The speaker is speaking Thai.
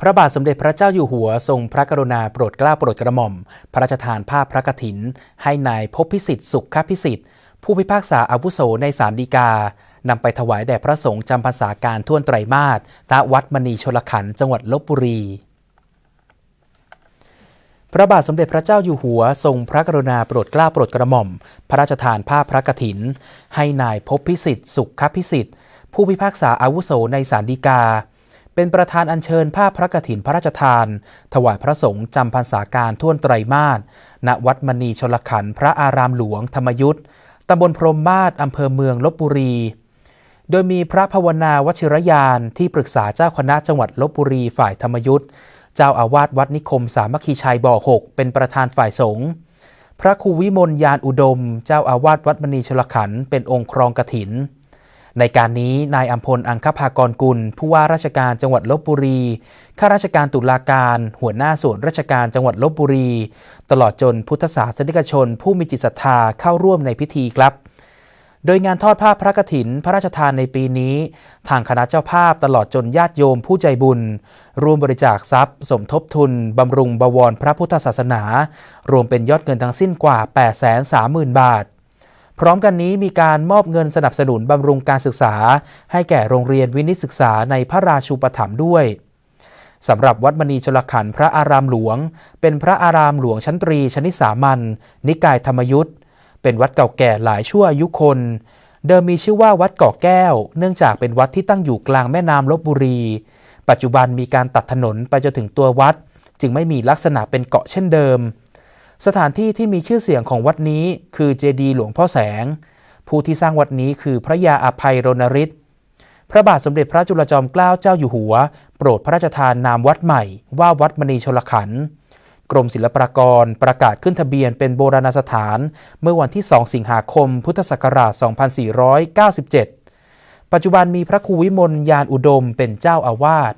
พระบาทสมเด็จพระเจ้าอยู่หัวทรงพระกรุณาโปรดเกล้าโปรดกระหม่อม พระราชทานผ้าพระกฐิน ให้นายพบพิสิทธิ์สุขพิสิทธิ์ ผู้พิพากษาอาวุโสในศาลฎีกานำไปถวายแด่พระสงฆ์จำพรรษาการท่วนไตรมาสณวัดมณีชลขันธ์จังหวัดลบบุรีพระบาทสมเด็จพระเจ้าอยู่หัวทรงพระกรุณาโปรดเกล้าโปรดกระหม่อม พระราชทานผ้าพระกฐิน ให้นายพบพิสิทธิ์สุขพิสิทธิ์ ผู้พิพากษาอาวุโสในศาลฎีกา เป็นประธานอัญเชิญผ้าพระกฐินพระราชทาน ถวายพระสงฆ์จำพรรษาการท่วนไตรมาสณวัดมณีชลขันพระอารามหลวงธรรมยุทธตำบลพรมมาศอำเภอเมืองลบบุรี โดยมีพระภาวนาวชิรยานที่ปรึกษาเจ้าคณะจังหวัดลบบุรีฝ่ายธรรมยุทธเจ้าอาวาสวัดนิคมสามัคคีชัยบ่อหกเป็นประธานฝ่ายสงฆ์พระครูวิมลยานอุดม เจ้าอาวาสวัดมณีชลขันเป็นองค์ครองกถิน ในการนี้นายอัมพลอังคภากรกุล ผู้ว่าราชการจังหวัดลบบุรี ข้าราชการตุลาการ หัวหน้าส่วนราชการจังหวัดลบบุรี ตลอดจนพุทธศาสนิกชน ผู้มีจิตศรัทธาเข้าร่วมในพิธีครับ โดยงานทอดผ้าพระกฐิน พระราชทานในปีนี้ ทางคณะเจ้าภาพตลอดจนญาติโยมผู้ใจบุญ ร่วมบริจาคทรัพย์ สมทบทุนบำรุงบวรพระพุทธศาสนา รวมเป็นยอดเงินทั้งสิ้นกว่า 830,000 บาท พร้อมกันนี้มีการมอบเงินสนับสนุนบำรุงการศึกษา ให้แก่โรงเรียนวินิตศึกษาในพระราชูปถัมภ์ด้วยสำหรับวัดมณีชลขันพระอารามหลวง เป็นพระอารามหลวงชั้นตรีชนิสามัญนิกายธรรมยุทธเป็นวัดเก่าแก่หลายชั่วอายุคน เดิมมีชื่อว่าวัดเกาะแก้ว เนื่องจากเป็นวัดที่ตั้งอยู่กลางแม่น้ำลบบุรี ปัจจุบันมีการตัดถนนไปจนถึงตัววัด จึงไม่มีลักษณะเป็นเกาะเช่นเดิม สถานที่ที่มีชื่อเสียงของวัดนี้คือเจดีย์หลวงพ่อแสง ผู้ที่สร้างวัดนี้คือพระยาอภัยรณฤทธิ์พระบาทสมเด็จพระจุลจอมเกล้าเจ้าอยู่หัว โปรดพระราชทานนามวัดใหม่ว่าวัดมณีชลขันธ์กรมศิลปากรประกาศขึ้นทะเบียนเป็นโบราณสถานเมื่อวันที่ 2 สิงหาคม พุทธศักราช 2497 ปัจจุบันมีพระครูวิมลยานอุดมเป็นเจ้าอาวาส